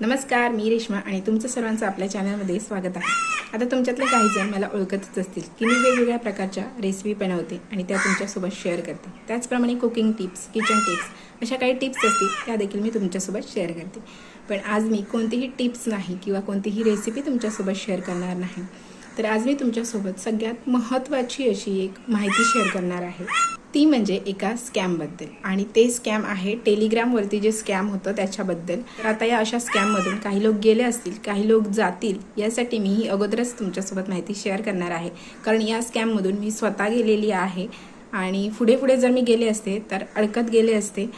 नमस्कार मी रेश्मा आणि तुमचं सर्वांचं आपल्या चॅनलमध्ये स्वागत आहे. आता तुमच्यातले काही जण मला ओळखतच असतील की मी वेगवेगळ्या प्रकारच्या रेसिपी बनवते आणि त्या तुमच्यासोबत शेअर करते. त्याचप्रमाणे कुकिंग टिप्स किचन टिप्स अशा काही टिप्स असतील त्या देखील मी तुमच्यासोबत शेअर करते. पण आज मी कोणतीही टिप्स नाही किंवा कोणतीही रेसिपी तुमच्यासोबत शेअर करणार नाही. तर आज मी तुमच्यासोबत सगळ्यात महत्त्वाची अशी एक माहिती शेअर करणार आहे. ती म्हणजे एका स्कॅमबद्दल आणि ते स्कॅम आहे टेलिग्रामवरती जे स्कॅम होतं त्याच्याबद्दल. तर आता या अशा स्कॅममधून काही लोक गेले असतील काही लोक जातील यासाठी मी ही अगोदरच तुमच्यासोबत माहिती शेअर करणार आहे. कारण या स्कॅममधून मी स्वतः गेलेली आहे. आणि पुढे पुढे जर मी गेले असते तर अडकत गेले असते.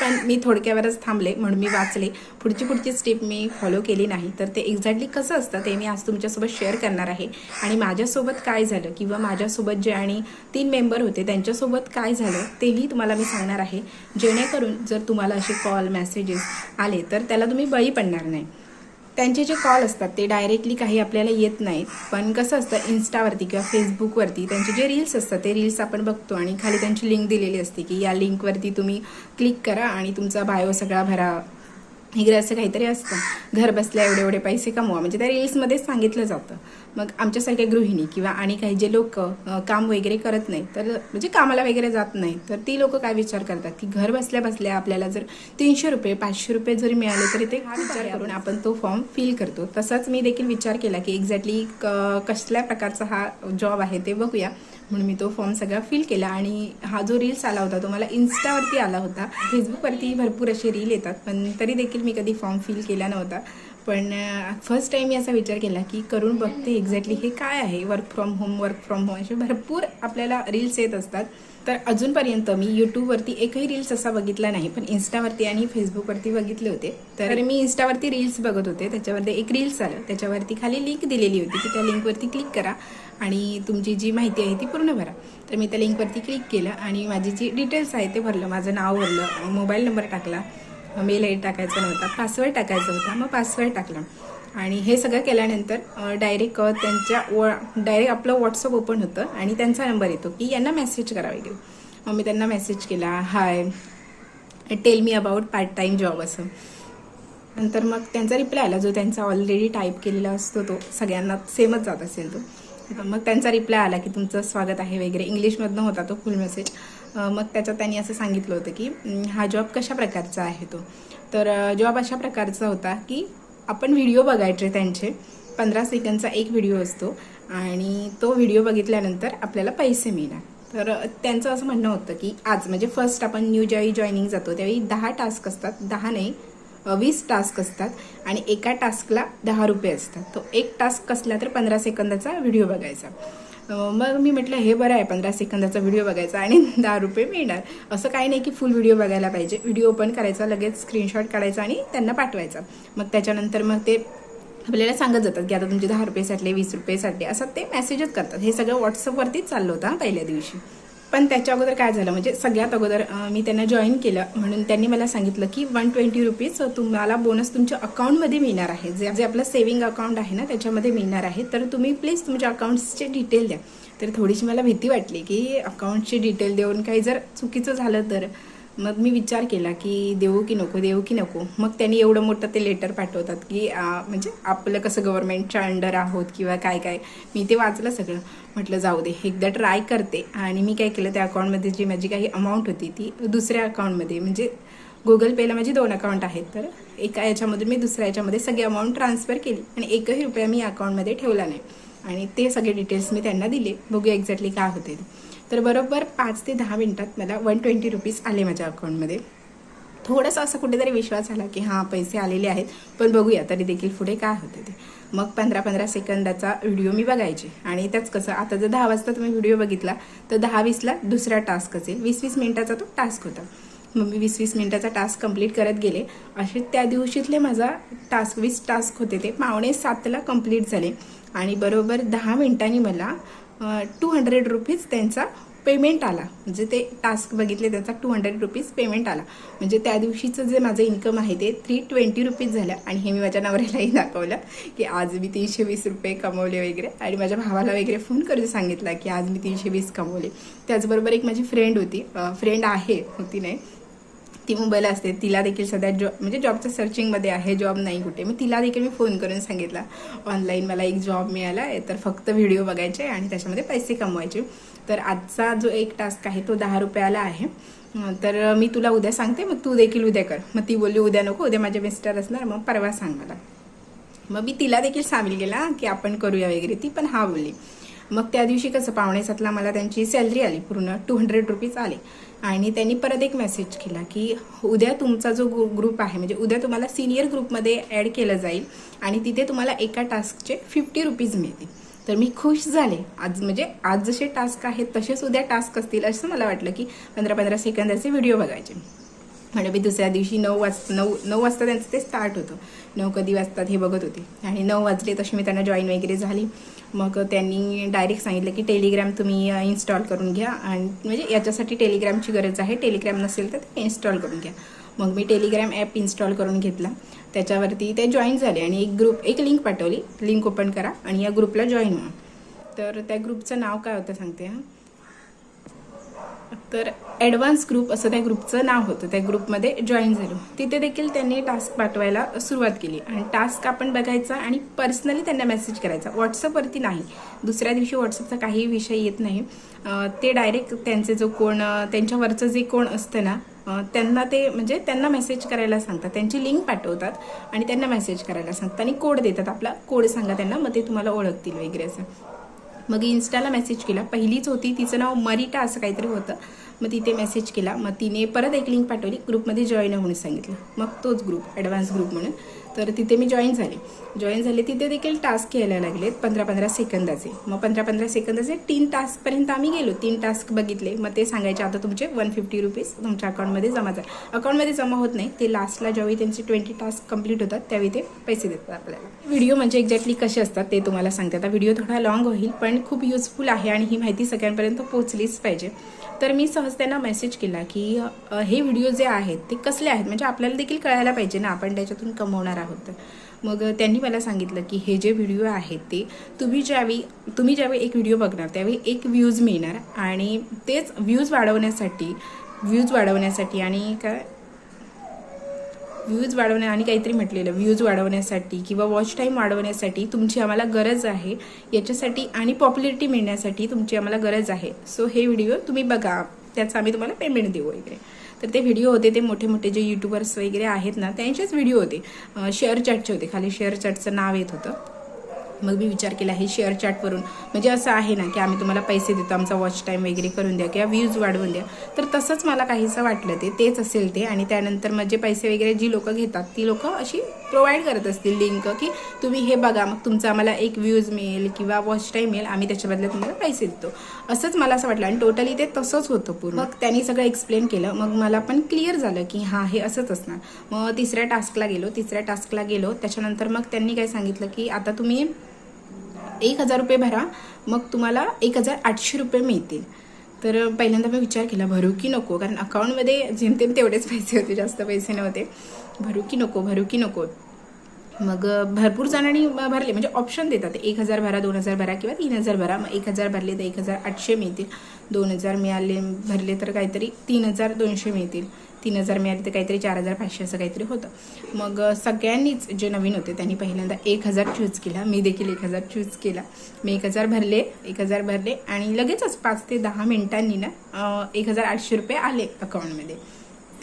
पण मी थोडक्यावरच थांबले म्हणून मी वाचले. पुढची पुढची स्टेप मी फॉलो केली नाही. तर ते एक्झॅक्टली कसं असतं ते मी आज तुमच्यासोबत शेअर करणार आहे. आणि माझ्यासोबत काय झालं किंवा माझ्यासोबत जे आणि तीन मेंबर होते त्यांच्यासोबत काय झालं तेही तुम्हाला मी सांगणार आहे. जेणेकरून जर तुम्हाला असे कॉल मेसेजेस आले तर त्याला तुम्ही बळी पडणार नाही. त्यांचे जे कॉल असतात ते डायरेक्टली काही आपल्याला येत नाहीत. पण कसं असतं इन्स्टावरती किंवा फेसबुकवरती त्यांचे जे रील्स असतात ते रील्स आपण बघतो आणि खाली त्यांची लिंक दिलेली असते की या लिंकवरती तुम्ही क्लिक करा आणि तुमचा बायो सगळा भरा. वगैरे असं काहीतरी असतं. घर बसल्या एवढे एवढे पैसे कमवा. म्हणजे त्या रील्समध्येच सांगितलं जातं. मग आमच्यासारख्या गृहिणी किंवा आणि काही जे लोक काम वगैरे करत नाही तर म्हणजे कामाला वगैरे जात नाही तर ती लोक काय विचार करतात? की घर बसल्या बसल्या आपल्याला जर तीनशे रुपये पाचशे रुपये जरी मिळाले तरी ते हा विचार करून आपण तो फॉर्म फिल करतो. तसाच मी देखील विचार केला की एक्झॅक्टली कसल्या प्रकारचा हा जॉब आहे ते बघूया. म्हणून मी तो फॉर्म सगळा फिल केला आणि हा जो रील्स आला होता तो मला इन्स्टावरती आला होता. फेसबुकवरती भरपूर असे रील येतात पण तरी देखील मी कधी फॉर्म फिल केला नव्हता. पण फर्स्ट टाईम मी असा विचार केला की करून बघते एक्झॅक्टली हे काय आहे? Work from home work from home असे भरपूर आपल्याला रील्स येत असतात. तर अजूनपर्यंत मी यूट्यूबवरती एकही रील्स असा बघितला नाही पण इन्स्टावरती आणि फेसबुकवरती बघितले होते. तर मी इन्स्टावरती रील्स बघत होते. त्याच्यावरती एक रील्स आलं. त्याच्यावरती खाली लिंक दिलेली होती की त्या लिंकवरती क्लिक करा आणि तुमची जी माहिती आहे ती पूर्ण भरा. तर मी त्या लिंकवरती क्लिक केलं आणि माझी जी डिटेल्स आहे ते भरलं. माझं नाव भरलं मोबाईल नंबर टाकला. मेल आय टाकायचा नव्हता पासवर्ड टाकायचा होता मग पासवर्ड टाकला. आणि हे सगळं केल्यानंतर डायरेक्ट त्यांच्या व डायरेक्ट आपलं व्हॉट्सअप ओपन होतं आणि त्यांचा नंबर येतो की यांना मेसेज करावा लागेल. मग मी त्यांना मेसेज केला hi tell me about part time job असं. नंतर मग त्यांचा रिप्लाय आला जो त्यांचा ऑलरेडी टाईप केलेला असतो तो सगळ्यांना सेमच जात असेल तो. मग त्यांचा रिप्लाय आला की तुमचं स्वागत आहे वगैरे. इंग्लिशमधनं होता तो फुल मेसेज मग त्याच्यात त्यांनी असं सांगितलं होतं की हा जॉब कशा प्रकारचा आहे तो? तर जॉब अशा प्रकारचा होता की आपण व्हिडिओ बघायचे त्यांचे. पंधरा सेकंडचा एक व्हिडिओ असतो आणि तो व्हिडिओ बघितल्यानंतर आपल्याला पैसे मिळणार. तर त्यांचं असं म्हणणं होतं की आज म्हणजे फर्स्ट आपण न्यू ज्यावेळी जॉईनिंग जातो त्यावेळी दहा टास्क असतात दहा नाही वीस टास्क असतात आणि एका टास्कला दहा रुपये असतात. तो एक टास्क कसला तर पंधरा सेकंदाचा व्हिडिओ बघायचा. मग मी म्हटलं हे बरं आहे पंधरा सेकंदाचा व्हिडिओ बघायचा आणि दहा रुपये मिळणार. असं काही नाही की फुल व्हिडिओ बघायला पाहिजे. व्हिडिओ ओपन करायचा लगेच स्क्रीनशॉट काढायचा आणि त्यांना पाठवायचा. मग त्याच्यानंतर मग ते आपल्याला सांगत जातात की आता तुमचे दहा रुपये साठले वीस रुपये साठले. असं ते मेसेजच करतात. हे सगळं व्हॉट्सअपवरतीच चाललं होतं पहिल्या दिवशी. पण त्याच्या अगोदर काय झालं म्हणजे सगळ्यात अगोदर मी त्यांना जॉईन केलं. म्हणून त्यांनी मला सांगितलं की वन ट्वेंटी रुपीज तुम्हाला बोनस तुमच्या अकाउंटमध्ये मिळणार आहे. जे जे आपलं सेव्हिंग अकाउंट आहे ना त्याच्यामध्ये मिळणार आहे. तर तुम्ही प्लीज तुमच्या अकाउंट्सचे डिटेल द्या. तर थोडीशी मला भीती वाटली की अकाउंटची डिटेल देऊन काही जर चुकीचं झालं तर मग मी विचार केला की देऊ की नको देऊ की नको. मग त्यांनी एवढं मोठं ते लेटर पाठवतात की म्हणजे आपलं कसं गव्हर्नमेंटच्या अंडर आहोत किंवा काय काय. मी ते वाचलं सगळं. म्हटलं जाऊ दे एकदा ट्राय करते. आणि मी काय केलं त्या अकाउंटमध्ये जी माझी काही अमाऊंट होती ती दुसऱ्या अकाउंटमध्ये म्हणजे गुगल पेला माझी दोन अकाउंट आहेत. तर एका याच्यामधून मी दुसऱ्या याच्यामध्ये सगळी अमाऊंट ट्रान्सफर केली आणि एकही रुपया मी अकाउंटमध्ये ठेवला नाही. आणि ते सगळे डिटेल्स मी त्यांना दिले. बघूया एक्झॅक्टली काय होते तर बरोबर पाच ते दहा मिनटात मला वन ट्वेंटी रुपीज आले माझ्या अकाउंटमध्ये. थोडंसं असं कुठेतरी विश्वास झाला की हां पैसे आलेले आहेत पण बघूया तरी देखील पुढे काय होते ते. मग पंधरा पंधरा सेकंदाचा व्हिडिओ मी बघायचे आणि त्याच कसं आता जर दहा वाजता तुम्ही व्हिडिओ बघितला तर दहा वीसला दुसरा टास्क असेल. वीस वीस मिनिटाचा तो टास्क होता. मग मी वीस वीस मिनिटाचा टास्क कंप्लीट करत गेले. असे त्या दिवशीतले माझा टास्क वीस टास्क होते ते पावणे सातला कंप्लीट झाले. आणि बरोबर दहा मिनिटांनी मला टू हंड्रेड रुपीज त्यांचा पेमेंट आला. म्हणजे ते टास्क बघितले त्याचा टू हंड्रेड रुपीज पेमेंट आला. म्हणजे त्या दिवशीचं जे माझं इन्कम आहे ते थ्री ट्वेंटी रुपीज झालं. आणि हे मी माझ्या नवऱ्यालाही दाखवलं की आज मी तीनशे वीस रुपये कमवले वगैरे. आणि माझ्या भावाला वगैरे फोन करून सांगितला की आज मी तीनशे वीस कमवले. त्याचबरोबर एक माझी फ्रेंड होती. फ्रेंड आहे होती नाही. ती मुंबईला असते तिला देखील सध्या जॉब म्हणजे जॉबचं सर्चिंगमध्ये आहे जॉब नाही कुठे. मी तिला देखील मी फोन करून सांगितला. ऑनलाईन मला एक जॉब मिळाला आहे तर फक्त व्हिडिओ बघायचे आणि त्याच्यामध्ये पैसे कमवायचे. तर आजचा जो एक टास्क आहे तो दहा रुपयाला आहे. तर मी तुला उद्या सांगते मग तू देखील उद्या कर. मग ती बोलली उद्या नको उद्या माझे मिस्टर असणार मग परवा सांग मला. मग मी तिला देखील सामील केला की आपण करूया वगैरे. ती पण हा बोलली. मग त्या दिवशी कसं पावणे सातला मला त्यांची सॅलरी आली पूर्ण टू हंड्रेड रुपीज आले. आणि त्यांनी परत एक मेसेज केला की उद्या तुमचा जो ग्रुप आहे म्हणजे उद्या तुम्हाला सिनियर ग्रुपमध्ये ॲड केलं जाईल आणि तिथे तुम्हाला एका टास्कचे फिफ्टी रुपीज मिळतील. तर मी खुश झाले. आज म्हणजे आज जसे टास्क आहेत तसेच उद्या टास्क असतील असं मला वाटलं की पंधरा पंधरा सेकंदाचे व्हिडिओ बघायचे. म्हणजे मी दुसऱ्या दिवशी नऊ वाज नऊ नऊ वाजता त्यांचं ते स्टार्ट होतं. नऊ कधी वाजतात हे बघत होते. आणि नऊ वाजले तशी मी त्यांना जॉईन वगैरे झाली. मग त्यांनी डायरेक्ट सांगितलं की टेलिग्राम तुम्ही इन्स्टॉल करून घ्या आणि म्हणजे याच्यासाठी टेलिग्रामची गरज आहे. टेलिग्राम नसेल तर ते इन्स्टॉल करून घ्या. मग मी टेलिग्राम ॲप इन्स्टॉल करून घेतला. त्याच्यावरती ते जॉईन झाले आणि एक ग्रुप एक लिंक पाठवली. लिंक ओपन करा आणि या ग्रुपला जॉईन व्हा. तर त्या ग्रुपचं नाव काय होतं सांगते हां? तर ॲडव्हान्स ग्रुप असं त्या ग्रुपचं नाव होतं. त्या ग्रुपमध्ये जॉईन झालो. तिथे देखील त्यांनी टास्क पाठवायला सुरुवात केली. आणि टास्क आपण बघायचा आणि पर्सनली त्यांना मेसेज करायचा. व्हॉट्सअपवरती नाही. दुसऱ्या दिवशी व्हॉट्सअपचा काही विषय येत नाही. ते डायरेक्ट त्यांचे जो कोण त्यांच्यावरचं जे कोण असतं ना त्यांना ते म्हणजे त्यांना मेसेज करायला सांगतात. त्यांची लिंक पाठवतात आणि त्यांना मेसेज करायला सांगतात आणि कोड देतात. आपला कोड सांगा त्यांना मग ते तुम्हाला ओळखतील वगैरे असं. मग इन्स्टाला मेसेज केला. पहिलीच होती. तिचं नाव मरिटा असं काहीतरी होतं. मग तिथे मेसेज केला. मग तिने परत एक लिंक पाठवली. ग्रुपमध्ये जॉईन होऊन सांगितलं. मग तोच ग्रुप ॲडव्हान्स ग्रुप म्हणून. तर तिथे मी जॉईन झाले. जॉईन झाले तिथे देखील टास्क यायला लागलेत पंधरा पंधरा सेकंदाचे. मग पंधरा पंधरा सेकंदाचे तीन टास्कपर्यंत आम्ही गेलो. तीन टास्क बघितले. मग ते सांगायचे आता तुमचे वन फिफ्टी रुपीज तुमच्या अकाउंटमध्ये जमा झाले. अकाउंटमध्ये जमा होत नाही. ते लास्टला ज्यावेळी त्यांचे ट्वेंटी टास्क कंप्लीट होतात त्यावेळी ते पैसे देतात आपल्याला. व्हिडिओ म्हणजे एक्झॅक्टली कसे असतात ते तुम्हाला सांगते. आता व्हिडिओ थोडा लॉंग होईल पण खूप युजफुल आहे आणि ही माहिती सगळ्यांपर्यंत पोहोचलीच पाहिजे. तर मी सहज त्यांना मेसेज केला की हे व्हिडिओ जे आहेत ते कसले आहेत? म्हणजे आपल्याला देखील कळायला पाहिजे ना. आपण त्याच्यातून कमवणार आहोत मग त्यांनी मला सांगितलं की हे जे व्हिडिओ आहेत ते तुम्ही ज्यावेळी तुम्ही ज्यावेळी एक व्हिडिओ बघणार त्यावेळी एक व्ह्यूज मिळणार आणि तेच व्ह्यूज वाढवण्यासाठी व्ह्यूज वाढवण्यासाठी आणि काय? व्ह्यूज वाढवण्या आणि काहीतरी म्हटलेलं व्ह्यूज वाढवण्यासाठी किंवा वॉच टाईम वाढवण्यासाठी तुमची आम्हाला गरज आहे याच्यासाठी आणि पॉप्युलरिटी मिळण्यासाठी तुमची आम्हाला गरज आहे. सो हे व्हिडिओ तुम्ही बघा त्याचं आम्ही तुम्हाला पेमेंट देऊ वगैरे. तर ते व्हिडिओ होते ते मोठे मोठे जे यूट्यूबर्स वगैरे आहेत ना त्यांचेच व्हिडिओ होते. शेअर चॅटचे होते. खाली शेअर चॅटचं नाव येत होतं. मग मी विचार केला हे शेअर चॅटवरून म्हणजे असं आहे ना की आम्ही तुम्हाला पैसे देतो आमचा वॉच टाईम वगैरे करून द्या किंवा व्ह्यूज वाढवून द्या. तर तसंच मला काहीसं वाटलं ते तेच असेल ते. आणि त्यानंतर मग जे पैसे वगैरे जी लोकं घेतात ती लोकं अशी प्रोव्हाइड करत असतील लिंक की तुम्ही हे बघा मग तुमचा आम्हाला एक व्ह्यूज मिळेल किंवा वॉच टाईम मिळेल आम्ही त्याच्या बदल्यात तुम्हाला पैसे देतो. असंच मला असं वाटलं. आणि टोटली ते तसंच होतं पूर्ण. मग त्यांनी सगळं एक्सप्लेन केलं. मग मला पण क्लिअर झालं की हां हे असंच असणार. मग तिसऱ्या टास्कला गेलो. तिसऱ्या टास्कला गेलो. त्याच्यानंतर मग त्यांनी काय सांगितलं की आता तुम्ही एक हजार रुपये भरा. मग तुम्हाला एक हजार आठशे रुपये मिळतील. तर पहिल्यांदा मी विचार केला भरू की नको? कारण अकाउंटमध्ये जेमतेम तेवढेच पैसे होते. जास्त पैसे नव्हते. भरू की नको भरू की नको. मग भरपूर जणांनी भरले. म्हणजे ऑप्शन देतात. एक हजार भरा दोन हजार भरा किंवा तीन हजार भरा. मग एक हजार भरले तर एक हजार आठशे मिळतील. दोन हजार मिळाले भरले तर काहीतरी तीन हजार दोनशे मिळतील. तीन हजार मिळाले तर काहीतरी चार हजार पाचशे असं काहीतरी होतं. मग सगळ्यांनीच जे नवीन होते त्यांनी पहिल्यांदा एक हजार चूज केला. मी देखील एक हजार चूज केला. मी एक हजार भरले एक हजार भरले आणि लगेचच पाच ते दहा मिनिटांनी ना एक हजार आठशे रुपये आले अकाउंटमध्ये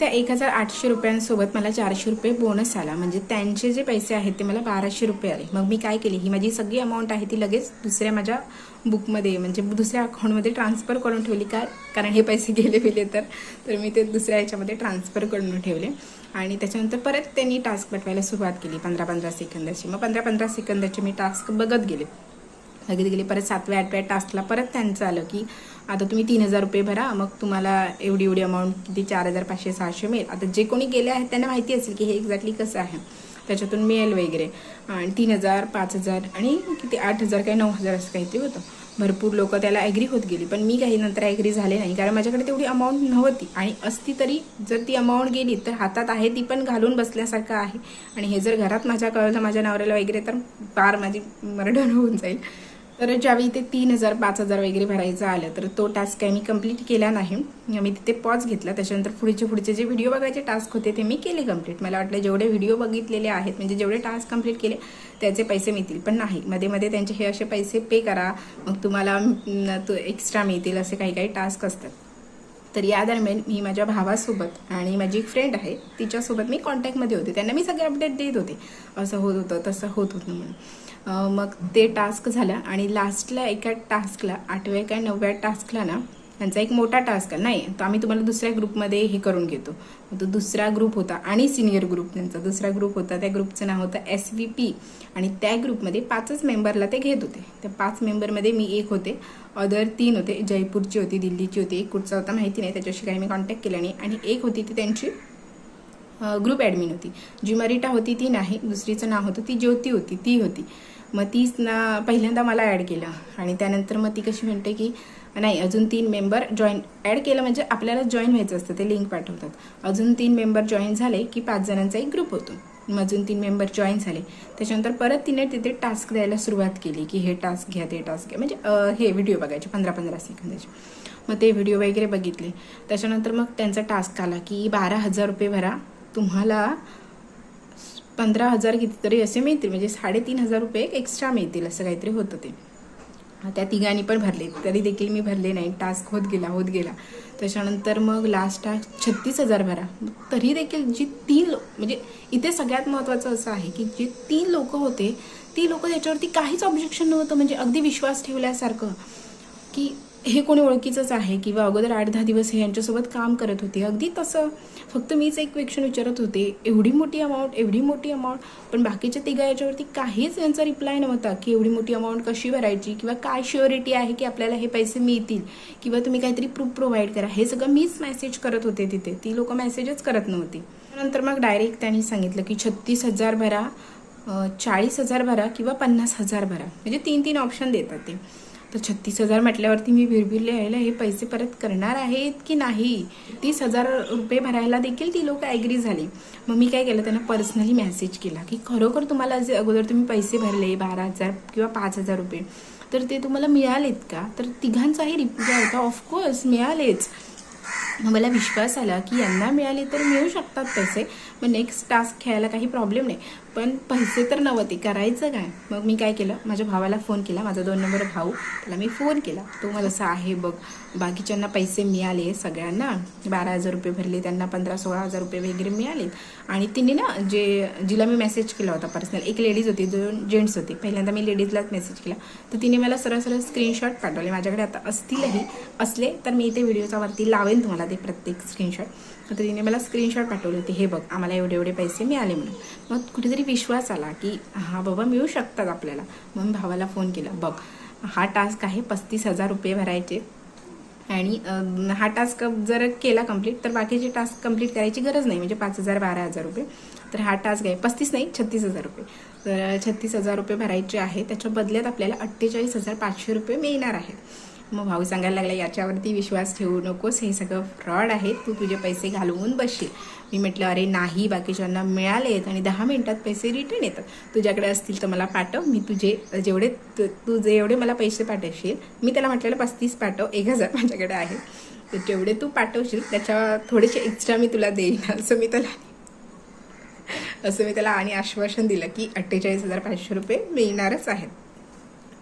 त्या एक हजार आठशे रुपयांसोबत मला चारशे रुपये बोनस आला. म्हणजे त्यांचे जे पैसे आहेत ते मला बाराशे रुपये आले. मग मी काय केली? ही माझी सगळी अमाऊंट आहे ती लगेच दुसऱ्या माझ्या बुकमध्ये म्हणजे दुसऱ्या अकाउंटमध्ये ट्रान्सफर करून ठेवली. का कारण हे पैसे गेले गेले तर तर मी ते दुसऱ्या ह्याच्यामध्ये ट्रान्सफर करून ठेवले. आणि त्याच्यानंतर परत त्यांनी टास्क पाठवायला सुरुवात केली पंधरा पंधरा सेकंदाची. मग पंधरा पंधरा सेकंदाचे मी टास्क बघत गेले. बघत गेले परत सातव्या आठव्या टास्कला परत त्यांचं आलं की आता तुम्ही तीन हजार रुपये भरा मग तुम्हाला एवढी एवढी अमाऊंट किती चार हजार पाचशे सहाशे मिळेल. आता जे कोणी गेले आहेत त्यांना माहिती असेल की हे एक्झॅक्टली कसं आहे. त्याच्यातून मिळेल वगैरे. आणि तीन हजार पाच हजार आणि किती आठ हजार काही नऊ हजार असं काहीतरी होतं. भरपूर लोक त्याला ॲग्री होत गेली. पण मी काही नंतर ॲग्री झाले नाही कारण माझ्याकडे तेवढी अमाऊंट नव्हती. आणि असती तरी जर ती अमाऊंट गेली तर हातात आहे ती पण घालून बसल्यासारखं आहे. आणि हे जर घरात माझ्या कळलं माझ्या नवऱ्याला वगैरे तर पार माझी मरडण होऊन जाईल. तर ज्यावेळी ते तीन हजार पाच हजार वगैरे भरायचं आलं तर तो टास्क काही मी कंप्लीट केला नाही. मी तिथे पॉज घेतला. त्याच्यानंतर पुढचे पुढचे जे व्हिडिओ बघायचे टास्क होते ते मी केले कंप्लीट मला वाटलं जेवढे व्हिडिओ बघितलेले आहेत म्हणजे जेवढे टास्क कंप्लीट केले त्याचे पैसे मिळतील. पण नाही. मध्ये मध्ये त्यांचे हे असे पैसे पे करा. मग तुम्हाला एक्स्ट्रा मिळतील असे काही काही टास्क असतात. तर या दरम्यान मी माझ्या भावासोबत आणि माझी एक फ्रेंड आहे तिच्यासोबत मी कॉन्टॅक्टमध्ये होते. त्यांना मी सगळे अपडेट देत होते. असं होत होतं तसं होत होतं म्हणून. मग ते टास्क झालं आणि लास्टला एका टास्कला आठव्या काय नवव्या टास्कला ना त्यांचा एक मोठा टास्क आहे. नाही तर आम्ही तुम्हाला दुसऱ्या ग्रुपमध्ये हे करून घेतो. तो दुसरा ग्रुप होता आणि सिनियर ग्रुप त्यांचा. दुसरा ग्रुप होता त्या ग्रुपचं नाव होतं एस व्ही पी आणि त्या ग्रुपमध्ये पाचच मेंबरला ते घेत होते. त्या पाच मेंबरमध्ये मी एक होते. अदर तीन होते. जयपूरची होती दिल्लीची होती. एक कुठचा होता माहिती नाही. त्याच्याशी काही मी कॉन्टॅक्ट केला नाही. आणि एक होती ती त्यांची ग्रुप ॲडमिन होती. जी मरिटा होती ती नाही. दुसरीचं नाव होतं ती ज्योती होती. ती होती. मग तीच ना पहिल्यांदा मला ॲड केलं. आणि त्यानंतर मग ती कशी म्हणते की नाही अजून तीन मेंबर जॉईन ॲड केलं म्हणजे आपल्याला जॉईन व्हायचं असतं. ते लिंक पाठवतात. अजून तीन मेंबर जॉईन झाले की पाच जणांचा एक ग्रुप होतो. मग अजून तीन मेंबर जॉईन झाले. त्याच्यानंतर परत तिने तिथे टास्क द्यायला सुरुवात केली की हे टास्क घ्या ते टास्क घ्या. म्हणजे हे व्हिडिओ बघायचे पंधरा पंधरा सेकंदाचे मग ते व्हिडिओ वगैरे बघितले. त्याच्यानंतर मग त्यांचा टास्क आला की बारा हजार रुपये भरा. तुम्हाला पंधरा हजार कितीतरी असे मिळतील म्हणजे साडेतीन हजार रुपये एक्स्ट्रा मिळतील असं काहीतरी होतं ते. त्या तिघांनी पण भरले. तरी देखील मी भरले नाही. टास्क होत गेला होत गेला. त्याच्यानंतर मग लास्ट टास्क छत्तीस हजार भरा. तरी देखील जी तीन लो म्हणजे इथे सगळ्यात महत्त्वाचं असं आहे की जे तीन लोक होते ती लोक त्याच्यावरती काहीच ऑब्जेक्शन नव्हतं. म्हणजे अगदी विश्वास ठेवल्यासारखं की हे कोणी ओळखीचंच आहे किंवा अगोदर आठ दहा दिवस हे यांच्यासोबत काम करत होते. अगदी तसं. फक्त मीच एक क्वेश्चन विचारत होते. एवढी मोठी अमाऊंट एवढी मोठी अमाऊंट पण बाकीच्या तिघा याच्यावरती काहीच यांचा रिप्लाय नव्हता की एवढी मोठी अमाऊंट कशी भरायची किंवा काय शुअरिटी आहे की आपल्याला हे पैसे मिळतील किंवा तुम्ही काहीतरी प्रूफ प्रोव्हाइड करा. हे सगळं मीच मेसेज करत होते तिथे. ती लोक मेसेजच करत नव्हती. नंतर मग डायरेक्ट त्यांनी सांगितलं की छत्तीस हजार भरा चाळीस हजार भरा किंवा पन्नास हजार भरा. म्हणजे तीन तीन ऑप्शन देतात ते. तर छत्तीस हजार म्हटल्यावरती मी भिरभिरले यायला हे पैसे परत करणार आहेत की नाही? तीस हजार रुपये भरायला देखील ती लोक ॲग्री झाली. मग मी काय केलं त्यांना पर्सनली मेसेज केला की खरोखर तुम्हाला जे अगोदर तुम्ही पैसे भरले बारा हजार किंवा पाच हजार रुपये तर ते तुम्हाला मिळालेत का? तर तिघांचाही रिप्लाय होता ऑफकोर्स मिळालेच. मला विश्वास आला की यांना मिळाले तर मिळू शकतात पैसे मग नेक्स्ट टास्क खेळायला काही प्रॉब्लेम नाही. पण पैसे तर नव्हते करायचं काय? मग मी काय केलं? माझ्या भावाला फोन केला माझा दोन नंबर भाऊ त्याला मी फोन केला. तो मला असा आहे बघ बाकीच्यांना पैसे मिळाले सगळ्यांना बारा हजार रुपये भरले त्यांना पंधरा सोळा हजार रुपये वगैरे मिळाले. आणि तिने ना जे जिला मी मेसेज केला होता पर्सनल एक लेडीज होती दोन जेंट्स होते. पहिल्यांदा मी लेडीजलाच मेसेज केला. तर तिने मला सरळ सरळ स्क्रीनशॉट पाठवले. माझ्याकडे आता असतीलही असले तर मी इथे व्हिडिओच्या वरती लावेन तुम्हाला ते प्रत्येक स्क्रीनशॉट तर तिने मला स्क्रीनशॉट पाठवले होते. हे बघ आम्हाला एवढे एवढे पैसे मिळाले म्हणून. मग कुठेतरी विश्वास आला की हा बाबा मिळू शकतात आपल्याला. मग भावाला फोन केला. बघ हा टास्क आहे पस्तीस हजार रुपये भरायचे आणि हा टास्क जर केला कंप्लीट तर बाकीचे टास्क कंप्लीट करायची गरज नाही. म्हणजे पाच हजार बारा हजार रुपये. तर हा टास्क आहे पस्तीस नाही छत्तीस हजार रुपये. तर छत्तीस हजार रुपये भरायचे आहे त्याच्या बदल्यात आपल्याला अठ्ठेचाळीस हजार पाचशे रुपये मिळणार आहेत. मग भाऊ सांगायला लागला याच्यावरती विश्वास ठेवू नकोस. हे सगळं फ्रॉड आहे. तू तुझे पैसे घालवून बसशील. मी म्हटलं अरे नाही बाकीच्यांना मिळाले आहेत आणि दहा मिनिटात पैसे रिटर्न येतात. तुझ्याकडे असतील तर मला पाठव. मी तुझे जेवढे तु- तू जे एवढे मला पैसे पाठवशील मी त्याला म्हटलेलं पस्तीस पाठव. एक हजार माझ्याकडे आहे. तर जेवढे तू पाठवशील त्याच्या थोडेसे एक्स्ट्रा मी तुला देईन. असं मी त्याला असं मी त्याला आणि आश्वासन दिलं की अठ्ठेचाळीस हजार पाचशे रुपये मिळणारच आहेत.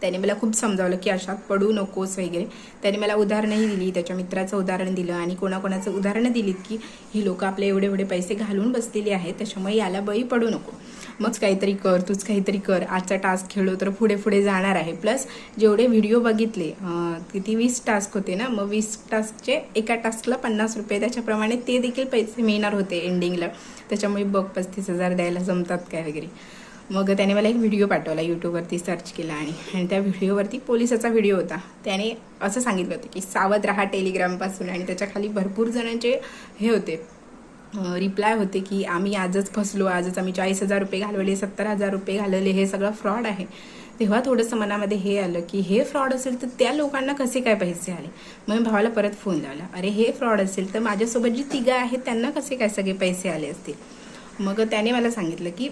त्याने मला खूप समजावलं की अशात पडू नकोस वगैरे. त्याने मला उदाहरणंही दिली त्याच्या मित्राचं उदाहरण दिलं आणि कोणाकोणाचं उदाहरणं दिलीत की ही लोकं आपले एवढे एवढे पैसे घालून बसलेली आहेत त्याच्यामुळे याला बळी पडू नको. मग काहीतरी कर तूच काहीतरी कर आजचा टास्क खेळलो तर पुढे पुढे जाणार आहे. प्लस जेवढे व्हिडिओ बघितले किती वीस टास्क होते ना मग वीस टास्कचे एका टास्कला पन्नास रुपये त्याच्याप्रमाणे ते देखील पैसे मिळणार होते एंडिंगला त्याच्यामुळे बघ पस्तीस हजार द्यायला जमतात काय वगैरे. मग त्याने मला एक व्हिडिओ पाठवला यूट्यूबवरती सर्च केला आणि आणि त्या व्हिडिओवरती पोलिसाचा व्हिडिओ होता. त्याने असं सांगितलं होतं की सावध राहा टेलिग्रामपासून आणि त्याच्याखाली भरपूर जणांचे हे होते. रिप्लाय होते की आम्ही आजच फसलो आजच आम्ही चाळीस हजार रुपये घालवले सत्तर हजार रुपये घालवले हे सगळं फ्रॉड आहे. तेव्हा थोडंसं मनामध्ये हे आलं की हे फ्रॉड असेल तर त्या लोकांना कसे काय पैसे आले? मग मी भावाला परत फोन लावला अरे हे फ्रॉड असेल तर माझ्यासोबत जी तिघं आहेत त्यांना कसे काय सगळे पैसे आले असतील? मग त्याने मला सांगितलं की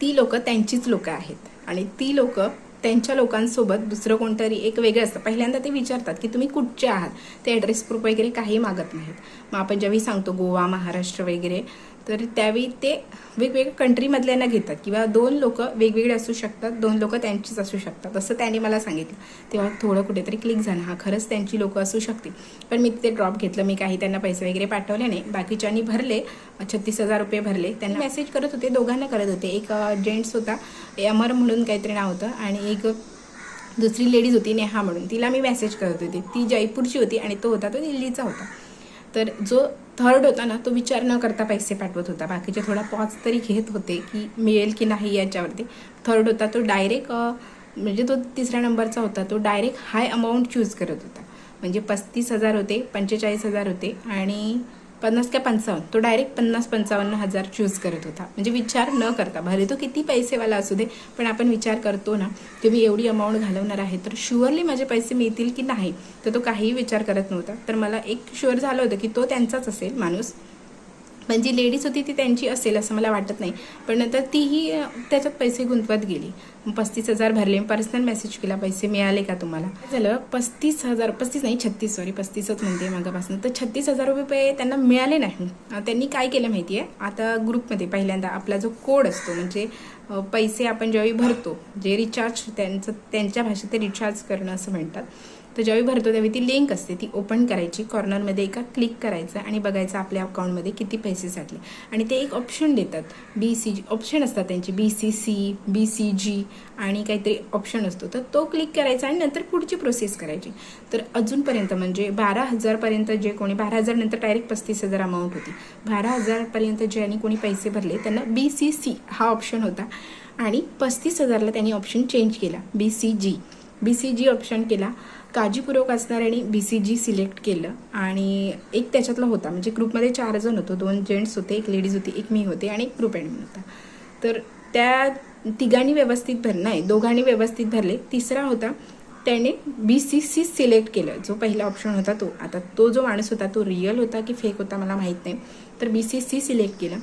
ती लोकं त्यांचीच लोकं आहेत. आणि ती लोक त्यांच्या लोकांसोबत दुसरं कोणतरी एक वेगळं असतं. पहिल्यांदा ते विचारतात की तुम्ही कुठचे आहात? ते ॲड्रेस प्रूफ वगैरे काही मागत नाहीत. मग आपण ज्यावेळी सांगतो गोवा महाराष्ट्र वगैरे तर त्यावेळी ते वेगवेगळ्या कंट्रीमधल्यांना घेतात किंवा दोन लोक वेगवेगळे असू शकतात दोन लोक त्यांचीच असू शकतात असं त्याने मला सांगितलं. तेव्हा थोडं कुठेतरी क्लिक झालं. हा खरंच त्यांची लोक असू शकते पण मी तिथे ड्रॉप घेतलं. मी काही त्यांना पैसे वगैरे पाठवले नाही. बाकीच्यांनी भरले. छत्तीस हजार रुपये भरले. त्यांना मेसेज करत होते. दोघांना करत होते. एक जेंट्स होता. अमर म्हणून काहीतरी नाव होतं. आणि एक दुसरी लेडीज होती नेहा म्हणून. तिला मी मेसेज करत होते. ती जयपूरची होती आणि तो होता तो दिल्लीचा होता. तर जो थर्ड होता ना तो विचार न करता पैसे पाठवत होता. बाकीचे थोडा पॉज तरी घेत होते की मिळेल की नाही याच्यावरती. थर्ड होता तो डायरेक्ट म्हणजे तो तिसऱ्या नंबरचा होता. तो डायरेक्ट हाय अमाऊंट चूज करत होता. म्हणजे पस्तीस हजार होते पंचेचाळीस हजार होते आणि पन्नास का पंचावन्न. तो डायरेक्ट पन्नास पंचावन्न हजार चूज करत होता. म्हणजे विचार न करता. भले तो किती पैसेवाला असू दे पण आपण विचार करतो ना की मी एवढी अमाऊंट घालवणार आहे तर शुअरली माझे पैसे मिळतील की नाही? तर तो काहीही विचार करत नव्हता. तर मला एक शुअर झालं होतं की तो त्यांचाच असेल माणूस. पण जी लेडीज होती ती त्यांची असेल असं मला वाटत नाही. पण नंतर तीही त्याच्यात पैसे गुंतवत गेली. पस्तीस हजार भरले. पर्सनल मेसेज केला पैसे मिळाले का तुम्हाला? झालं पस्तीस हजार पस्तीस नाही छत्तीस सॉरी पस्तीसच म्हणते मागापासून. तर छत्तीस हजार रुपये त्यांना मिळाले नाही. त्यांनी काय केलं माहिती आहे? आता ग्रुपमध्ये पहिल्यांदा आपला जो कोड असतो म्हणजे पैसे आपण ज्यावेळी भरतो जे रिचार्ज त्यांचं त्यांच्या भाषेत ते रिचार्ज करणं असं म्हणतात. तर ज्यावेळी भरतो त्यावेळी ती लिंक असते. ती ओपन करायची. कॉर्नरमध्ये एका क्लिक करायचं आणि बघायचं आपल्या अकाउंटमध्ये किती पैसे साठले. आणि ते एक ऑप्शन देतात. बी सी जी ऑप्शन असतात त्यांचे. B C C B C G आणि काहीतरी ऑप्शन असतो. तर तो क्लिक करायचा आणि नंतर पुढची प्रोसेस करायची. तर अजूनपर्यंत म्हणजे बारा हजारपर्यंत जे कोणी बारा हजार नंतर डायरेक्ट पस्तीस हजार अमाऊंट होती. बारा हजारपर्यंत ज्यांनी कोणी पैसे भरले त्यांना बी सी सी हा ऑप्शन होता. आणि पस्तीस हजारला त्यांनी ऑप्शन चेंज केला. B C G B C G option केला काळजीपूर्वक असणाऱ्यांनी बी सी जी सिलेक्ट केलं. आणि एक त्याच्यातला होता म्हणजे ग्रुपमध्ये चार जण होतो दोन जेंट्स होते एक लेडीज होती एक मी होते आणि एक ग्रुप ॲडमिन होता. तर त्या तिघांनी व्यवस्थित भर नाही दोघांनी व्यवस्थित भरले. तिसरा होता त्याने बी सी सी सिलेक्ट केलं. जो पहिला ऑप्शन होता तो. आता तो जो माणूस होता तो रिअल होता की फेक होता मला माहीत नाही. तर बी सी सी सिलेक्ट केलं.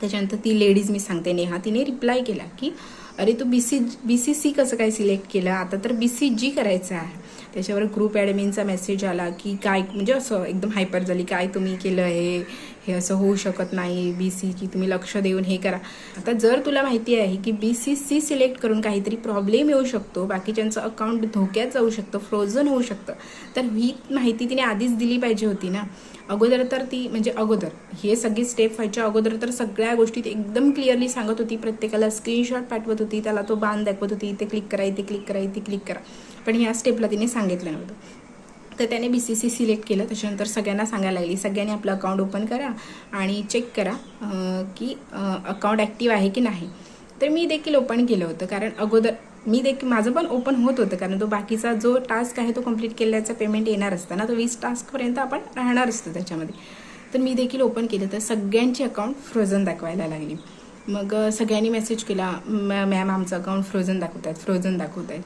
त्याच्यानंतर ती लेडीज मी सांगते नेहा तिने रिप्लाय केला की अरे तू B C B C C कसं काय सिलेक्ट केलं? आता तर बी सी जी करायचं आहे. त्याच्यावर ग्रुप ॲडमिनचा मेसेज आला की काय म्हणजे असं एकदम हायपर झाली काय तुम्ही केलं हे हे असं होऊ शकत नाही. बी सी की तुम्ही लक्ष देऊन हे करा. आता जर तुला माहिती आहे की बी सी सी सिलेक्ट करून काहीतरी प्रॉब्लेम येऊ शकतो बाकीच्यांचं अकाउंट धोक्यात जाऊ शकतं फ्रोझन होऊ शकतं तर ही माहिती तिने आधीच दिली पाहिजे होती ना. अगोदर तर ती म्हणजे अगोदर हे सगळी स्टेप व्हायच्या अगोदर तर सगळ्या गोष्टी ती एकदम क्लिअरली सांगत होती. प्रत्येकाला स्क्रीनशॉट पाठवत होती त्याला तो बाण दाखवत होती इथे क्लिक करा इथे क्लिक करा इथे क्लिक करा. पण ह्या स्टेपला तिने सांगितलं नव्हतं. तर त्याने बी सी सी सिलेक्ट केलं. त्याच्यानंतर सगळ्यांना सांगायला लागली सगळ्यांनी आपलं अकाउंट ओपन करा आणि चेक करा की अकाउंट ॲक्टिव्ह आहे की नाही. तर मी देखील ओपन केलं होतं. कारण अगोदर मी देखील माझं पण ओपन होत होतं कारण तो बाकीचा जो टास्क आहे तो कंप्लीट केल्याचं पेमेंट येणार असतं ना तो वीस टास्कपर्यंत आपण राहणार असतो त्याच्यामध्ये. तर मी देखील ओपन केलं तर सगळ्यांची अकाउंट फ्रोझन दाखवायला लागली. मग सगळ्यांनी मेसेज केला "मॅ- मॅम आमचं अकाउंट फ्रोझन दाखवत आहेत फ्रोझन दाखवत आहेत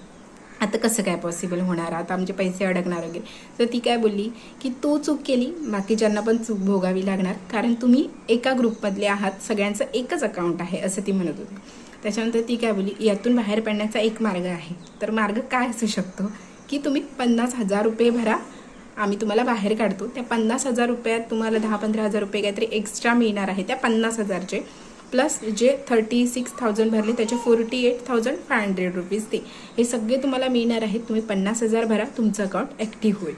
आता कसं काय पॉसिबल होणार? आता आमचे पैसे अडकणार वगैरे. तर ती काय बोलली की तू चूक केली बाकीच्यांना पण चूक भोगावी लागणार कारण तुम्ही एका ग्रुपमधले आहात सगळ्यांचं एकच अकाउंट आहे असं ती म्हणत होती. त्याच्यानंतर ती काय बोलली यातून बाहेर पडण्याचा एक मार्ग आहे. तर मार्ग काय असू शकतो? की तुम्ही पन्नास हजार रुपये भरा आम्ही तुम्हाला बाहेर काढतो. त्या पन्नास हजार रुपयात तुम्हाला दहा पंधरा हजार रुपये काहीतरी एक्स्ट्रा मिळणार आहे त्या पन्नास हजारचे. प्लस जे थर्टी सिक्स थाउजंड भरले त्याचे forty eight thousand five hundred rupees ते. हे सगळे तुम्हाला मिळणार आहेत. तुम्ही पन्नास हजार भरा तुमचं अकाउंट ॲक्टिव्ह होईल.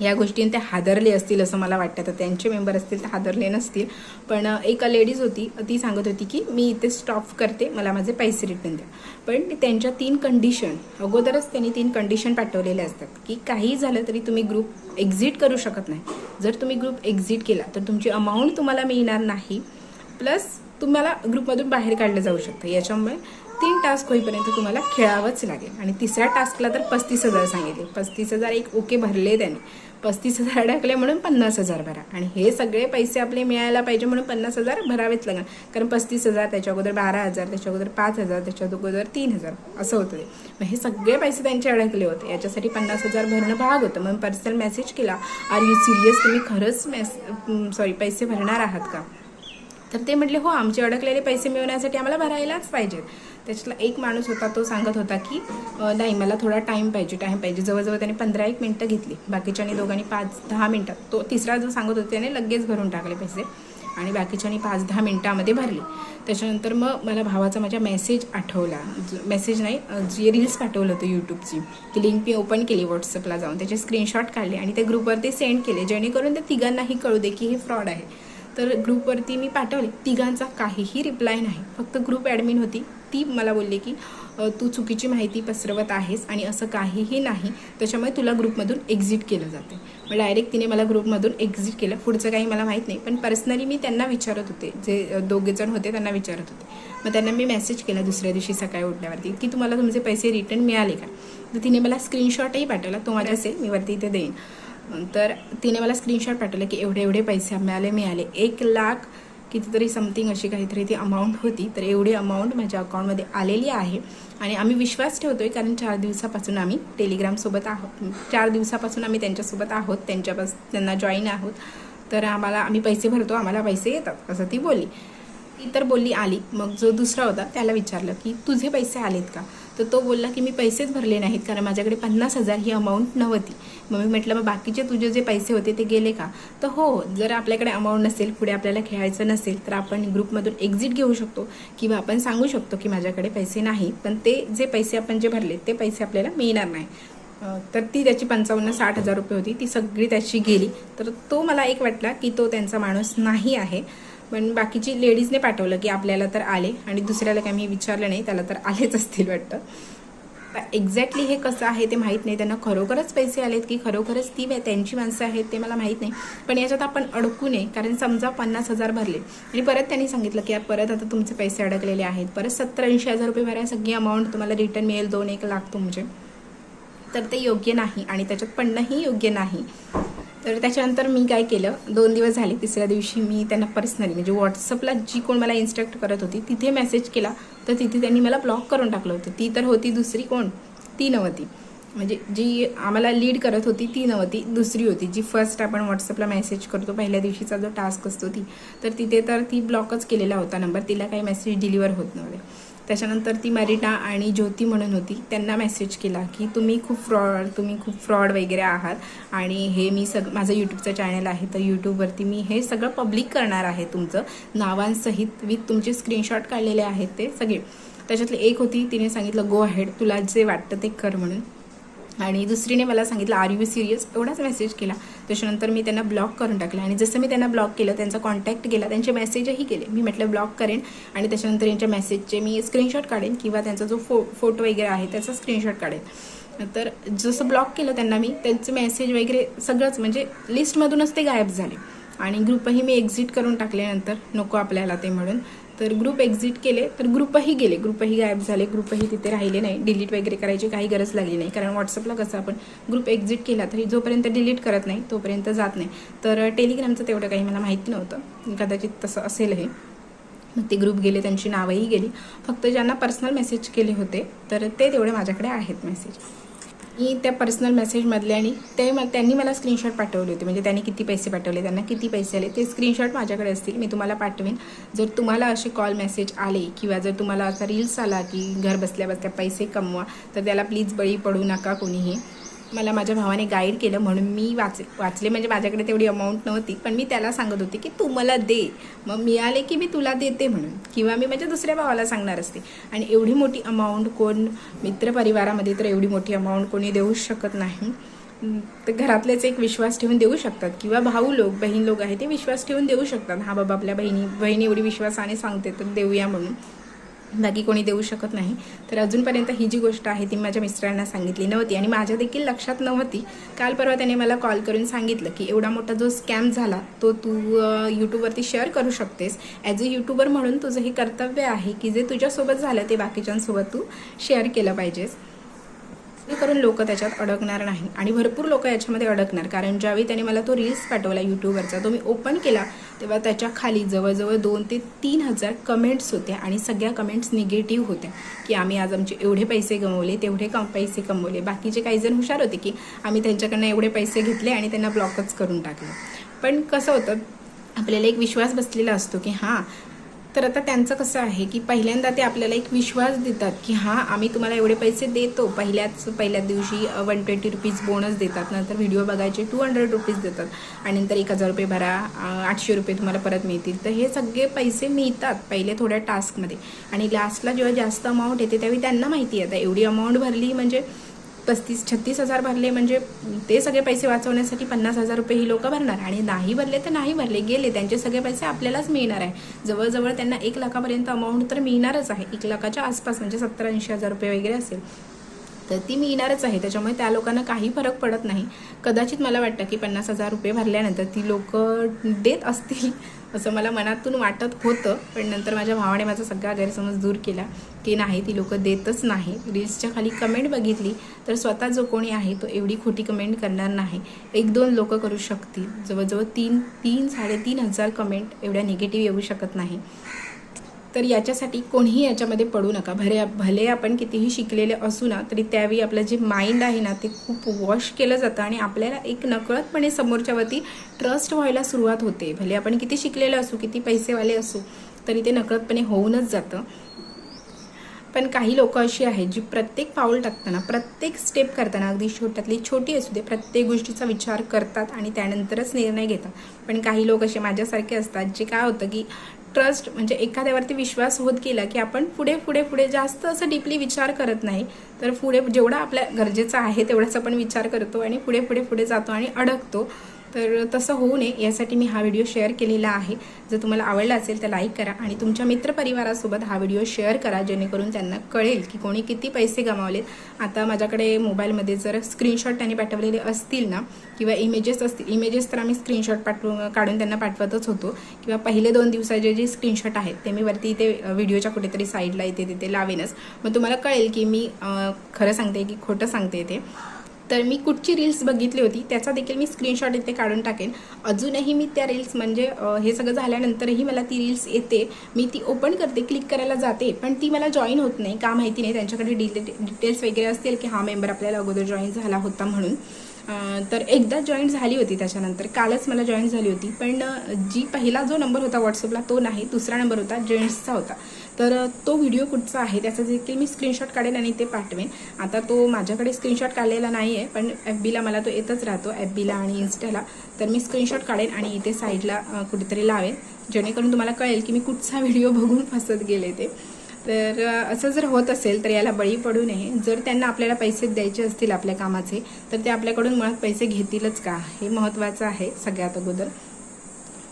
या गोष्टीने ते हादरले असतील असं मला वाटतं. तर त्यांचे मेंबर असतील तर हादरले नसतील. पण एक लेडीज होती ती सांगत होती की मी इथे स्टॉप करते मला माझे पैसे रिटर्न द्या. पण त्यांच्या तीन कंडिशन अगोदरच त्यांनी तीन कंडिशन पाठवलेल्या असतात की काही झालं तरी तुम्ही ग्रुप एक्झिट करू शकत नाही. जर तुम्ही ग्रुप एक्झिट केला तर तुमची अमाऊंट तुम्हाला मिळणार नाही. प्लस तुम्हाला ग्रुपमधून बाहेर काढलं जाऊ शकतं. याच्यामुळे तीन टास्क होईपर्यंत तुम्हाला खेळावंच लागेल. आणि तिसऱ्या टास्कला तर पस्तीस हजार सांगितले. पस्तीस हजार एक ओके भरले त्यांनी. पस्तीस हजार अडकले म्हणून पन्नास हजार भरा. आणि हे सगळे पैसे आपले मिळायला पाहिजे म्हणून पन्नास हजार भरावेच लागणार. कारण पस्तीस हजार त्याच्या अगोदर बारा हजार त्याच्या अगोदर पाच हजार त्याच्या अगोदर तीन हजार. असं होतं ते मग हे सगळे पैसे त्यांचे अडकले होते. याच्यासाठी पन्नास हजार भरणं भाग होतं. मग पर्सनल मेसेज केला आर यू सिरियस तुम्ही खरंच मेस सॉरी पैसे भरणार आहात का? तर ते म्हटले हो आमचे अडकलेले पैसे मिळवण्यासाठी आम्हाला भरायलाच पाहिजेत. त्याच्यातला एक माणूस होता तो सांगत होता की नाही मला थोडा टाईम पाहिजे टाईम पाहिजे. जवळजवळ त्याने पंधरा एक मिनटं घेतली. बाकीच्यानी दोघांनी पाच दहा मिनटात तो तिसरा जो सांगत होता त्याने लगेच भरून टाकले पैसे आणि बाकीच्यानी पाच दहा मिनटामध्ये भरले. त्याच्यानंतर मग मला भावाचा माझ्या मेसेज आठवला. मेसेज नाही जे रील्स पाठवलं होतं यूट्यूबची ती लिंक मी ओपन केली व्हॉट्सअपला जाऊन. त्याचे स्क्रीनशॉट काढले आणि ते ग्रुपवरती सेंड केले जेणेकरून त्या तिघांनाही कळू दे की हे फ्रॉड आहे. तर ग्रुपवरती मी पाठवले. तिघांचा काहीही रिप्लाय नाही. फक्त ग्रुप ॲडमिन होती. ती मला बोलली की तू चुकीची माहिती पसरवत आहेस आणि असं काहीही नाही. त्याच्यामुळे तुला ग्रुपमधून एक्झिट केलं जाते मग डायरेक्ट तिने मला ग्रुपमधून एक्झिट केलं. पुढचं काही मला माहीत नाही. पण पर्सनली मी त्यांना विचारत होते. जे दोघेजण होते त्यांना विचारत होते. मग त्यांना मी मेसेज केला दुसऱ्या दिवशी सकाळी उठल्यावरती की तुम्हाला तुमचे पैसे रिटर्न मिळाले का? तर तिने मला स्क्रीनशॉटही पाठवला. तो माझ्या असेल मी वरती इथे देईन. तर तिने मला स्क्रीनशॉट पाठवलं की एवढे एवढे पैसे मिळाले मिळाले. एक लाख कितीतरी समथिंग अशी काहीतरी ती अमाऊंट होती. तर एवढी अमाऊंट माझ्या अकाउंटमध्ये आलेली आहे. आणि आम्ही विश्वास ठेवतो आहे कारण चार दिवसापासून आम्ही टेलिग्रामसोबत आहोत. चार दिवसापासून आम्ही त्यांच्यासोबत आहोत. त्यांच्यापास त्यांना जॉईन आहोत. तर आम्हाला आम्ही पैसे भरतो. आम्हाला पैसे येतात असं ती बोलली. ती तर बोलली आली. मग जो दुसरा होता त्याला विचारलं की तुझे पैसे आलेत का? तर तो बोलला की मी पैसेच भरले नाहीत कारण माझ्याकडे पन्नास हजार ही अमाऊंट नव्हती. मग मी म्हटलं मग बाकीचे तुझे जे पैसे होते ते गेले का? तर हो जर आपल्याकडे अमाऊंट नसेल पुढे आपल्याला खेळायचं नसेल तर आपण ग्रुपमधून एक्झिट घेऊ शकतो किंवा आपण सांगू शकतो की माझ्याकडे पैसे नाही पण ते जे पैसे आपण जे भरले ते पैसे आपल्याला मिळणार नाही. तर ती त्याची पंचावन्न साठ हजार रुपये होती ती सगळी त्याची गेली. तर तो मला एक वाटला की तो त्यांचा माणूस नाही आहे. पण बाकीची लेडीजने पाठवलं की आपल्याला तर आले आणि दुसऱ्याला काय मी विचारलं नाही त्याला तर आलेच असतील वाटतं. एक्झॅक्टली हे कसं आहे ते माहीत नाही. त्यांना खरोखरच पैसे आलेत की खरोखरच ती त्यांची माणसं आहेत ते मला माहीत नाही. पण याच्यात आपण अडकू नये कारण समजा पन्नास हजार भरले आणि परत त्यांनी सांगितलं की परत आता तुमचे पैसे अडकलेले आहेत. परत सत्तर ऐंशी हजार रुपये भरा सगळी अमाऊंट तुम्हाला रिटर्न मिळेल दोन एक लाख तुमचे. तर ते योग्य नाही आणि त्याच्यात पडणंही योग्य नाही. तर त्याच्यानंतर मी काय केलं? दोन दिवस झाले तिसऱ्या दिवशी मी त्यांना पर्सनली म्हणजे व्हॉट्सअपला जी कोण मला इन्स्ट्रक्ट करत होती तिथे मेसेज केला. तर तिथे त्यांनी मला ब्लॉक करून टाकलं होतं. ती तर होती दुसरी कोण? ती नव्हती. म्हणजे जी आम्हाला लीड करत होती ती नव्हती. दुसरी होती जी फर्स्ट आपण व्हॉट्सअपला मेसेज करतो पहिल्या दिवशीचा जो टास्क असतो ती. तर तिथे तर ती ब्लॉकच केलेला होता नंबर तिला काही मेसेज डिलिव्हर होत नव्हते. त्याच्यानंतर ती मरिटा आणि ज्योती म्हणून होती त्यांना मेसेज केला की तुम्ही खूप फ्रॉड तुम्ही खूप फ्रॉड वगैरे आहात आणि हे मी सग माझं यूट्यूबचं चॅनल आहे तर यूट्यूबवरती मी हे सगळं पब्लिक करणार आहे तुमचं. नावांसहित विथ तुमचे स्क्रीनशॉट काढलेले आहेत ते सगळे. त्याच्यातली एक होती तिने सांगितलं गो अहेड तुला जे वाटतं ते कर म्हणून. आणि दुसरीने मला सांगितलं आर यू सिरियस एवढाच मेसेज केला. त्याच्यानंतर मी त्यांना ब्लॉक करून टाकलं. आणि जसं मी त्यांना ब्लॉक केलं त्यांचा कॉन्टॅक्ट केला त्यांचे मेसेजही केले. मी म्हटलं ब्लॉक करेन. आणि त्याच्यानंतर यांच्या मेसेजचे मी स्क्रीनशॉट काढेन किंवा त्यांचा जो फो फोटो वगैरे आहे त्याचा स्क्रीनशॉट काढेन. तर जसं ब्लॉक केलं त्यांना मी त्यांचे मेसेज वगैरे सगळंच म्हणजे लिस्टमधूनच ते गायब झाले. आणि ग्रुपही मी एक्झिट करून टाकल्यानंतर नको आपल्याला ते म्हणून. तर ग्रुप एक्झिट केले तर ग्रुपही गेले. ग्रुपही गायब झाले ग्रुपही तिथे राहिले नाही. डिलीट वगैरे करायची काही गरज लागली नाही. कारण व्हॉट्सअपला कसं आपण ग्रुप एक्झिट केला तरी जोपर्यंत डिलीट करत नाही तोपर्यंत जात नाही. तर टेलिग्रामचं तेवढं काही मला माहिती नव्हतं. कदाचित तसं असेल हे. मग ते ग्रुप गेले त्यांची नावंही गेली. फक्त ज्यांना पर्सनल मेसेज केले होते तर ते तेवढे माझ्याकडे आहेत मेसेज मी त्या पर्सनल मेसेजमधले आणि ते मग त्यांनी मला स्क्रीनशॉट पाठवले होते. म्हणजे त्यांनी किती पैसे पाठवले त्यांना किती पैसे आले ते स्क्रीनशॉट माझ्याकडे असतील मी तुम्हाला पाठवेन. जर तुम्हाला असे कॉल मेसेज आले किंवा जर तुम्हाला असा रील्स आला की घर बसल्या बसल्या पैसे कमवा तर त्याला प्लीज बळी पडू नका कोणीही. मला माझ्या भावाने गाईड केलं म्हणून मी वाच वाचले. म्हणजे माझ्याकडे तेवढी अमाऊंट नव्हती. पण मी त्याला सांगत होते की तू मला दे. मग मिळाले की मी तुला देते म्हणून. किंवा मी माझ्या दुसऱ्या भावाला सांगणार असते. आणि एवढी मोठी अमाऊंट कोण मित्रपरिवारामध्ये तर एवढी मोठी अमाऊंट कोणी देऊच शकत नाही. तर घरातलेच एक विश्वास ठेवून देऊ शकतात. किंवा भाऊ लोक बहीण लोक आहे ते विश्वास ठेवून देऊ शकतात. हा बाबा आपल्या बहिणी बहिणी एवढी विश्वासाने सांगते तर देऊया म्हणून. बाकी कोणी देऊ शकत नाही. तर अजूनपर्यंत ही जी गोष्ट आहे ती माझ्या मिस्टरांना सांगितली नव्हती आणि माझ्या देखील लक्षात नव्हती. काल परवा त्याने मला कॉल करून सांगितलं की एवढा मोठा जो स्कॅम झाला तो तू यूट्यूबवरती शेअर करू शकतेस. ॲज अ यूट्यूबर म्हणून तुझं हे कर्तव्य आहे की जे तुझ्यासोबत झालं ते बाकीच्यांसोबत तू शेअर केलं पाहिजेस. करून लोक त्याच्यात अडकणार नाही आणि भरपूर लोक याच्यामध्ये अडकणार कारण ज्यावेळी त्याने मला तो रील्स पाठवला यूट्यूबवरचा तो मी ओपन केला तेव्हा त्याच्याखाली जवळजवळ दोन ते तीन हजार कमेंट्स होत्या आणि सगळ्या कमेंट्स निगेटिव्ह होत्या की आम्ही आज आमचे एवढे पैसे गमवले तेवढे कम पैसे कमवले. बाकीचे काही जण हुशार होते की आम्ही त्यांच्याकडनं एवढे पैसे घेतले आणि त्यांना ब्लॉकच करून टाकले. पण कसं होतं आपल्याला एक विश्वास बसलेला असतो की हां तर आता त्यांचं कसं आहे की पहिल्यांदा ते आपल्याला एक विश्वास देतात की हां आम्ही तुम्हाला एवढे पैसे देतो. पहिल्याच पहिल्याच दिवशी वन ट्वेंटी रुपीज बोनस देतात. नंतर व्हिडिओ बघायचे टू हंड्रेड रुपीज देतात. आणि नंतर एक हजार रुपये भरा आठशे रुपये तुम्हाला परत मिळतील. तर हे सगळे पैसे मिळतात पहिले थोड्या टास्कमध्ये आणि लास्टला जेव्हा जास्त अमाऊंट येते त्यावेळी त्यांना माहिती आहे. आता एवढी अमाऊंट भरली म्हणजे पस्तीस छत्तीस हजार भरले म्हणजे ते सगळे पैसे वाचवण्यासाठी पन्नास हजार रुपये ही लोक भरणार. आणि नाही भरले तर नाही भरले गेले. त्यांचे सगळे पैसे आपल्यालाच मिळणार आहे. जवळजवळ त्यांना एक लाखापर्यंत अमाऊंट तर मिळणारच आहे. एक लाखाच्या आसपास म्हणजे सत्तर ऐंशी हजार रुपये वगैरे असेल. तर ती मी येणारच आहे. त्याच्यामुळे त्या लोकांना काही फरक पडत नाही. कदाचित मला वाटतं की पन्नास हजार रुपये भरल्यानंतर ती लोक देत असतील असं मला मनातून वाटत होतं. पण नंतर माझ्या भावाने माझा सगळा गैरसमज दूर केला की नाही ती लोक देतच नाही. रील्सच्या खाली कमेंट बघितली तर स्वतः जो कोणी आहे तो एवढी खोटी कमेंट करणार नाही. एक दोन लोक करू शकतील. जवळजवळ तीन तीन साडेतीन हजार कमेंट एवढ्या निगेटिव्ह येऊ शकत नाही. तर याच्यासाठी कोणीही याच्यामध्ये पडू नका. भले भले आपण कितीही शिकलेले असू ना तरी त्यावेळी आपलं जे माइंड आहे ना ते खूप वॉश केलं जातं आणि आपल्याला एक नकळतपणे समोरच्यावरती ट्रस्ट व्हायला सुरुवात होते. भले आपण किती शिकलेले असू किती पैसेवाले असू तरी ते नकळतपणे होऊनच जातं. पण काही लोक अशी आहेत जी प्रत्येक पाऊल टाकताना प्रत्येक स्टेप करताना अगदी छोट्यातली छोटी असू दे प्रत्येक गोष्टीचा विचार करतात आणि त्यानंतरच निर्णय घेतात. पण काही लोक असे माझ्यासारखे असतात जे काय होतं की ट्रस्ट म्हणजे एखाद्यावरती विश्वास होत गेला की आपण पुढे पुढे पुढे जास्त असं डीपली विचार करत नाही तर पुढे जेवढा आपल्या गरजेचं आहे तेवढाच आपण विचार करतो आणि पुढे पुढे पुढे जातो आणि अडकतो. तर तसं होऊ नये यासाठी मी हा व्हिडिओ शेअर केलेला आहे. जर तुम्हाला आवडला असेल तर लाईक करा आणि तुमच्या मित्रपरिवारासोबत हा व्हिडिओ शेअर करा जेणेकरून त्यांना कळेल की कोणी किती पैसे गमावलेत. आता माझ्याकडे मोबाईलमध्ये जर स्क्रीनशॉट त्यांनी पाठवलेले असतील ना किंवा इमेजेस असतील इमेजेस तर आम्ही स्क्रीनशॉट पाठवून काढून त्यांना पाठवतच होतो. किंवा पहिले दोन दिवसाचे जे स्क्रीनशॉट आहेत ते मी वरती इथे व्हिडिओच्या कुठेतरी साईडला इथे तिथे लावेनच. मग तुम्हाला कळेल की मी खरं सांगते की खोटं सांगते ते. तर मी कुठची रील्स बघितली होती त्याचा देखील मी स्क्रीनशॉट इथे काढून टाकेन. अजूनही मी त्या रील्स म्हणजे हे सगळं झाल्यानंतरही मला ती रील्स येते. मी ती ओपन करते क्लिक करायला जाते पण ती मला जॉईन होत नाही का माहिती नाही. त्यांच्याकडे डिटे डिटेल्स वगैरे असतील की हा मेंबर आपल्याला अगोदर जॉईन झाला होता म्हणून. तर एकदा जॉईन झाली होती त्याच्यानंतर. कालच मला जॉईन झाली होती. पण जी पहिला जो नंबर होता व्हॉट्सअपला तो नाही. दुसरा नंबर होता जेंट्सचा होता. तर तो व्हिडिओ कुठचा आहे त्याचा देखील मी स्क्रीनशॉट काढेन आणि ते पाठवेन. आता तो माझ्याकडे स्क्रीनशॉट काढलेला नाही आहे पण एफ बीला मला तो येतच राहतो एफ बीला आणि इन्स्टाला तर मी स्क्रीनशॉट काढेन आणि इथे साईडला कुठेतरी लावेन जेणेकरून तुम्हाला कळेल की मी कुठचा व्हिडिओ बघून फसत गेले ते. तर असं जर होत असेल तर याला बळी पडू नये. जर त्यांना आपल्याला पैसे द्यायचे असतील आपल्या कामाचे तर ते आपल्याकडून मुळात पैसे घेतीलच का? हे महत्त्वाचं आहे सगळ्यात अगोदर.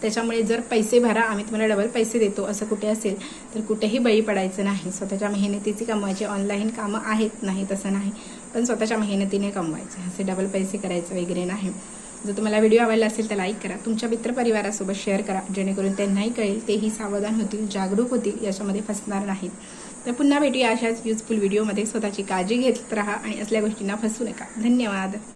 त्याच्यामुळे जर पैसे भरा आम्ही तुम्हाला डबल पैसे देतो असं कुठे असेल तर कुठेही बळी पडायचं नाही. स्वतःच्या मेहनतीची कमवायची ऑनलाईन कामं आहेत नाही तसं नाही. पण स्वतःच्या मेहनतीने कमवायचे असे डबल पैसे करायचं वगैरे नाही. जर तुम्हाला व्हिडिओ आवडला असेल तर लाईक करा. तुमच्या मित्रपरिवारासोबत शेअर करा. जेणेकरून त्यांनाही कळेल तेही सावधान होतील जागरूक होतील याच्यामध्ये फसणार नाहीत. तर पुन्हा भेटूया अशाच युजफुल व्हिडिओमध्ये स्वतःची काळजी घेत राहा आणि असल्या गोष्टींना फसू नका. धन्यवाद.